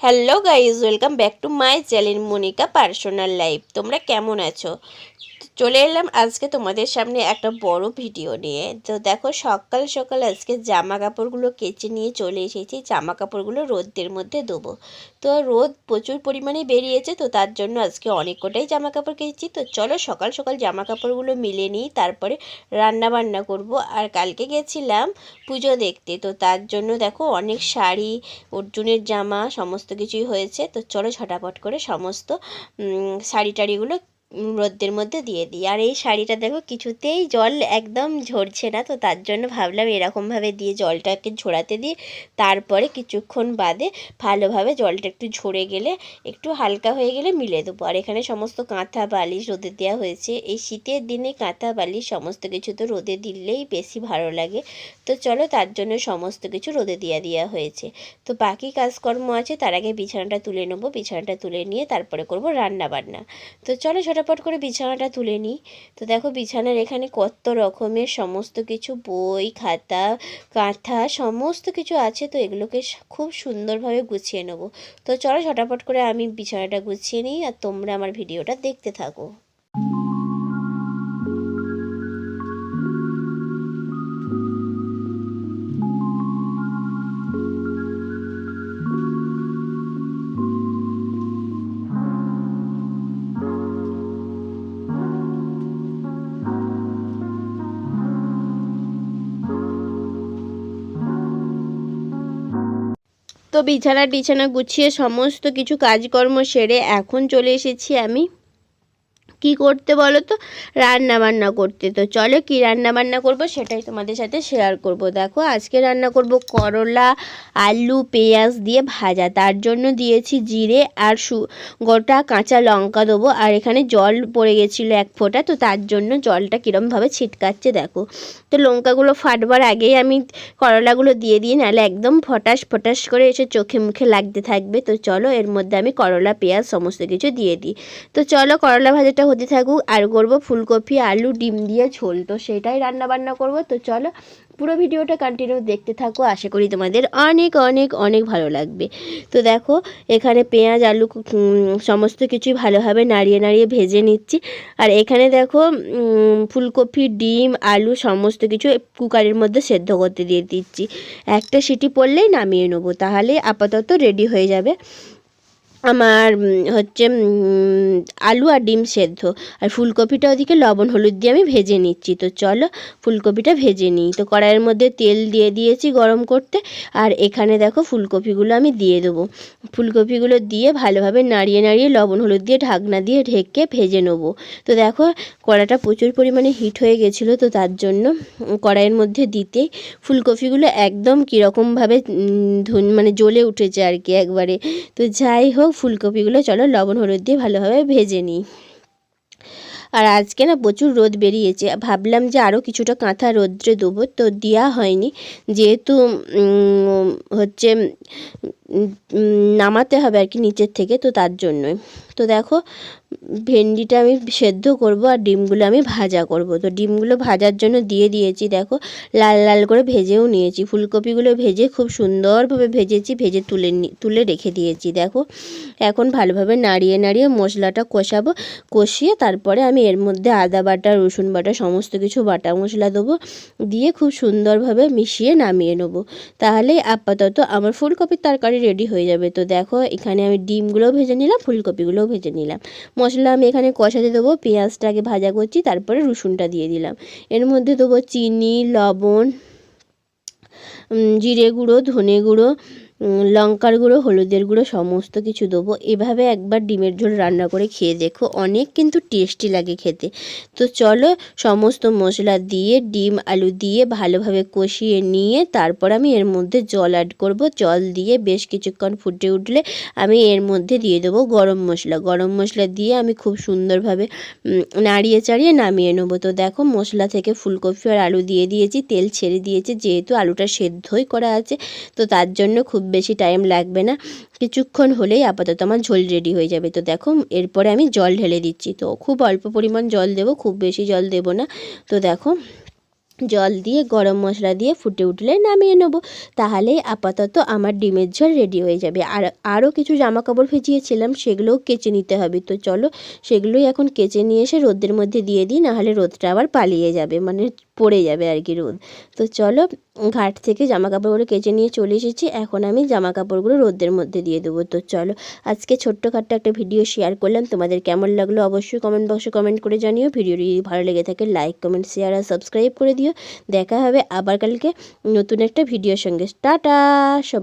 Hello guys welcome back to my channel Monika personal life তোমরা কেমন আছো? চলে এলাম আজকে তোমাদের সামনে একটা বড় ভিডিও নিয়ে। তো দেখো, সকাল সকাল আজকে জামা কাপড়গুলো কেচে নিয়ে চলে এসেছি। জামা কাপড়গুলো রোদের মধ্যে দেবো তো রোদ প্রচুর পরিমাণে বেরিয়েছে, তো তার জন্য আজকে অনেক কটাই জামা কাপড় কেচেছি। তো চলো, সকাল সকাল জামা কাপড়গুলো মিলে নিই, তারপরে রান্না বান্না করব। আর কালকে গেছিলাম পুজো দেখতে, তো তার জন্য দেখো, অনেক শাড়ি, অর্জুনের জামা, সমস্ত কিছুই হয়েছে। তো চলো, ঝটাপট করে সমস্ত শাড়ি টাড়িগুলো রোদ্রের মধ্যে দিয়ে দিই। আর এই শাড়িটা দেখো কিছুতেই জল একদম ঝরছে না, তো তার জন্য ভাবলাম এরকমভাবে দিয়ে জলটাকে ঝরাতে দিই। তারপরে কিছুক্ষণ বাদে ভালোভাবে জলটা একটু ঝরে গেলে একটু হালকা হয়ে গেলে মিলে দেবো। আর এখানে সমস্ত কাঁথা বালিশ রোদে দেওয়া হয়েছে। এই শীতের দিনে কাঁথা বালিশ সমস্ত কিছু তো রোদে দিলেই বেশি ভালো লাগে। তো চলো তার জন্য সমস্ত কিছু রোদে দেওয়া দেওয়া হয়েছে। তো বাকি কাজকর্ম আছে, তার আগে বিছানাটা তুলে নেব। বিছানাটা তুলে নিয়ে তারপরে করব রান্না বান্না তো চলো ঝটাপট করে বিছানাটা তুলে নিই। তো দেখো বিছানার এখানে কত রকমের সমস্ত কিছু, বই, খাতা, কাঁথা সমস্ত কিছু আছে। তো এগুলোকে খুব সুন্দরভাবে গুছিয়ে নেব। তো চলো ঝটাপট করে আমি বিছানাটা গুছিয়ে নিই আর তোমরা আমার ভিডিওটা দেখতে থাকো। তো বিছানা টিছানা গুছিয়ে সমস্ত কিছু কাজকর্ম সেরে এখন চলে এসেছি আমি। কি করতে বলো তো? রান্না বান্না করতে। তো চলো কি রান্না বান্না করব সেটাই তোমাদের সাথে শেয়ার করব। দেখো, আজকে রান্না করব করলা, আলু, পেঁয়াজ দিয়ে ভাজা। তার জন্য দিয়েছি জিরে আর সু, গোটা কাঁচা লঙ্কা দেবো। আর এখানে জল পড়ে গেছিল এক ফোঁটা, তো তার জন্য জলটা কীরমভাবে ছিটকাচ্ছে দেখো। তো লঙ্কাগুলো ফাটবার আগেই আমি করলাগুলো দিয়ে দিই, নাহলে একদম ফটাস ফটাস করে এসে চোখে মুখে লাগতে থাকবে। তো চলো এর মধ্যে আমি করলা, পেঁয়াজ সমস্ত কিছু দিয়ে দিই। তো চলো করলা ভাজাটা হতে থাকুক, আর করব ফুলকপি, আলু, ডিম দিয়ে ঝোল। তো সেটাই রান্না বান্না করব। তো চলো, পুরো ভিডিওটা কন্টিনিউ দেখতে থাকো। আশা করি তোমাদের অনেক অনেক অনেক ভালো লাগবে। তো দেখো, এখানে পেঁয়াজ, আলু সমস্ত কিছুই ভালোভাবে নাড়িয়ে নাড়িয়ে ভেজে নিচ্ছি। আর এখানে দেখো ফুলকপি, ডিম, আলু সমস্ত কিছু কুকারের মধ্যে সেদ্ধ করতে দিয়ে দিচ্ছি। একটা সিটি পড়লেই নামিয়ে নেব। তাহলে আপাতত রেডি হয়ে যাবে। আমার হচ্ছে আলু আর ডিম সেদ্ধ। আর ফুলকপিটা ওদিকে লবণ, হলুদ দিয়ে আমি ভেজে নিচ্ছি। তো চলো, ফুলকপিটা ভেজে নিই। তো কড়াইয়ের মধ্যে তেল দিয়ে দিয়েছি গরম করতে। আর এখানে দেখো, ফুলকপিগুলো আমি দিয়ে দেবো। ফুলকপিগুলো দিয়ে ভালোভাবে নাড়িয়ে নাড়িয়ে লবণ, হলুদ দিয়ে ঢাকনা দিয়ে ঢেকে ভেজে নেব। তো দেখো, কড়াটা প্রচুর পরিমাণে হিট হয়ে গেছিল। তো তার জন্য কড়াইয়ের মধ্যে দিতেই ফুলকপিগুলো একদম কীরকমভাবে ধুন মানে জ্বলে উঠেছে আর কি একবারে। তো যাই হোক ফুলকপিগুলো চলো লবণ, হলুদ দিয়ে ভালোভাবে ভেজে নিই। আর আজকে না প্রচুর রোদ বেরিয়েছে। ভাবলাম যে আরও কিছুটা কাঁথা রোদ্রে দেবো, তো দেওয়া হয়নি। যেহেতু হচ্ছে নামাতে হবে আর কি নিচের থেকে, তো তার জন্যই। তো দেখো, ভেন্ডিটা আমি সেদ্ধ করব আর ডিমগুলো আমি ভাজা করব। তো ডিমগুলো ভাজার জন্য দিয়ে দিয়েছি, দেখো, লাল লাল করে ভেজেও নিয়েছি। ফুলকপিগুলো ভেজে খুব সুন্দরভাবে ভেজেছি, ভেজে তুলে তুলে রেখে দিয়েছি, দেখো। এখন ভালোভাবে নাড়িয়ে নাড়িয়ে মশলাটা কষাবো, কষিয়ে তারপরে আমি এর মধ্যে আদা বাটা, রসুন বাটা, সমস্ত কিছু বাটা মশলা দেবো, দিয়ে খুব সুন্দরভাবে মিশিয়ে নামিয়ে নেব। তাহলে আপাতত আমার ফুলকপির তরকারি রেডি হয়ে যাবে। তো দেখো, এখানে আমি ডিমগুলোও ভেজে নিলাম, ফুলকপিগুলোও ভেজে নিলাম। মশলা আমি এখানে কষাতে দেবো, পেঁয়াজটাকে ভাজা করছি, তারপরে রসুনটা দিয়ে দিলাম। এর মধ্যে দেবো চিনি, লবণ জিরে গুঁড়ো, ধনে গুঁড়ো লঙ্কার গুঁড়ো, হলুদের গুঁড়ো, সমস্ত কিছু দেবো। এভাবে একবার ডিমের ঝোল রান্না করে খেয়ে দেখো। অনেক কিন্তু টেস্টি লাগে খেতে। তো চলো সমস্ত মশলা দিয়ে, ডিম, আলু দিয়ে ভালোভাবে কষিয়ে নিয়ে তারপর আমি এর মধ্যে জল অ্যাড করব। জল দিয়ে বেশ কিছুক্ষণ ফুটে উঠলে আমি এর মধ্যে দিয়ে দেবো গরম মশলা। গরম মশলা দিয়ে আমি খুব সুন্দরভাবে নাড়িয়ে চাড়িয়ে নামিয়ে নেব। তো দেখো মশলা থেকে ফুলকপি আর আলু দিয়ে দিয়েছি, তেল ছেড়ে দিয়েছে, যেহেতু আলুটা সেদ্ধই করা আছে, তো তার জন্য খুব বেশি টাইম লাগবে না। কিছুক্ষণ হলেই আপাতত আমার ঝোল রেডি হয়ে যাবে। তো দেখো, এরপরে আমি জল ঢেলে দিচ্ছি। তো খুব অল্প পরিমাণ জল দেবো, খুব বেশি জল দেবো না। তো দেখো, জল দিয়ে গরম মশলা দিয়ে ফুটে উঠলে নামিয়ে নেব। তাহলেই আপাতত আমার ডিমের ঝোল রেডি হয়ে যাবে। আর আরও কিছু জামা কাপড় ভিজিয়েছিলাম, সেগুলোও কেচে নিতে হবে। তো চলো, সেগুলোই এখন কেচে নিয়ে এসে রোদের মধ্যে দিয়ে দিই, নাহলে রোদটা আবার পালিয়ে যাবে। মানে পড়ে যাবে আর কি রোদ। তো চলো, ঘাট থেকে জামা কাপড়গুলো কেচে নিয়ে চলে এসেছি। এখন আমি জামা কাপড়গুলো রোদের মধ্যে দিয়ে দেবো। তো চলো, আজকে ছোট্টখাট্ট একটা ভিডিও শেয়ার করলাম। তোমাদের কেমন লাগল অবশ্যই কমেন্ট বক্সে কমেন্ট করে জানিও। ভিডিওটি ভালো লেগে থাকে লাইক কমেন্ট শেয়ার আর সাবস্ক্রাইব করে দিও। দেখা হবে আবার কালকে নতুন একটা ভিডিওর সঙ্গে। টাটা! সব